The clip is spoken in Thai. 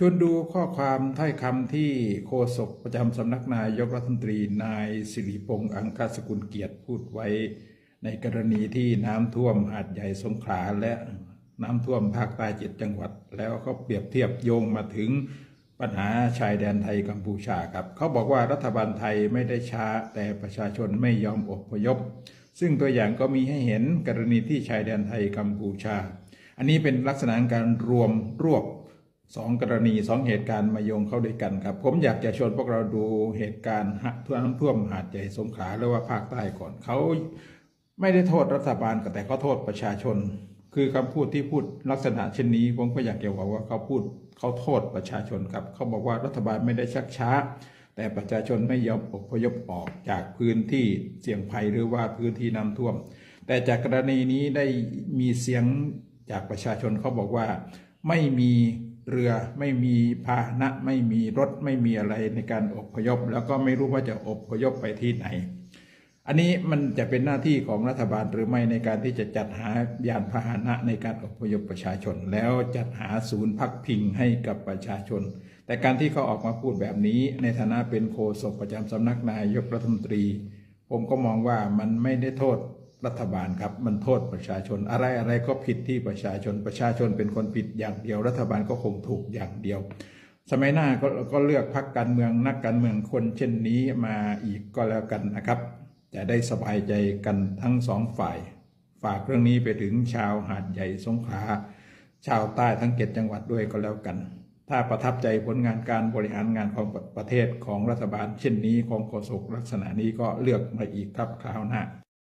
ชวนดูข้อความถ้อยคำที่โฆษกประจำสำนักนายกรัฐมนตรีนายสิริพงษ์อังคสกุลเกียรติพูดไว้ ในกรณีที่น้ำท่วมหาดใหญ่สงขลาและน้ำท่วมภาคใต้เจ็ดจังหวัด แล้วเขาเปรียบเทียบโยงมาถึงปัญหาชายแดนไทยกัมพูชาครับ เขาบอกว่ารัฐบาลไทยไม่ได้ช้าแต่ประชาชนไม่ยอมอพยพ ซึ่งตัวอย่างก็มีให้เห็นกรณีที่ชายแดนไทยกัมพูชา อันนี้เป็นลักษณะการรวมรวบ สองกรณีสองเหตุการณ์มาโยงเข้าด้วยกันครับ ผมอยากจะชวนพวกเราดูเหตุการณ์ท่วมน้ำท่วมหาดใหญ่สงขลาหรือว่าภาคใต้ก่อนเขาไม่ได้โทษรัฐบาลแต่เขาโทษประชาชน คือคำพูดที่พูดลักษณะเช่นนี้ผมก็อยากจะบอกว่าเขาพูดเขาโทษประชาชนครับเขาบอกว่ารัฐบาลไม่ได้ชักช้า แต่ประชาชนไม่ยอมอพยพออกจากพื้นที่เสี่ยงภัยหรือว่าพื้นที่น้ำท่วม แต่จากกรณีนี้ได้มีเสียงจากประชาชนเขาบอกว่าไม่มี เรือไม่มีพาหนะไม่มีรถไม่มีอะไรในการอบพยพ แล้วก็ไม่รู้ว่าจะอบพยพไปที่ไหน อันนี้มันจะเป็นหน้าที่ของรัฐบาลหรือไม่ในการที่จะจัดหายานพาหนะในการอบพยพประชาชน แล้วจัดหาศูนย์พักพิงให้กับประชาชน แต่การที่เขาออกมาพูดแบบนี้ ในฐานะเป็นโฆษกประจำสำนักนายกรัฐมนตรี ผมก็มองว่ามันไม่ได้โทษ รัฐบาลครับ มันโทษประชาชน อะไรอะไรก็ผิดที่ประชาชน ประชาชนเป็นคนผิดอย่างเดียว รัฐบาลก็คงถูกอย่างเดียว สมัยหน้าก็ก็เลือกพักการเมืองนักการเมืองคนเช่นนี้มาอีกก็แล้วกันนะครับ จะได้สบายใจกันทั้งสองฝ่าย ฝากเรื่องนี้ไปถึงชาวหาดใหญ่สงขลาชาวใต้ทั้งเจ็ดจังหวัดด้วยก็แล้วกัน ถ้าประทับใจผลงานการบริหารงานของประเทศของรัฐบาลเช่นนี้ของโฆษกลักษณะนี้ก็เลือกมาอีกครับคราวหน้า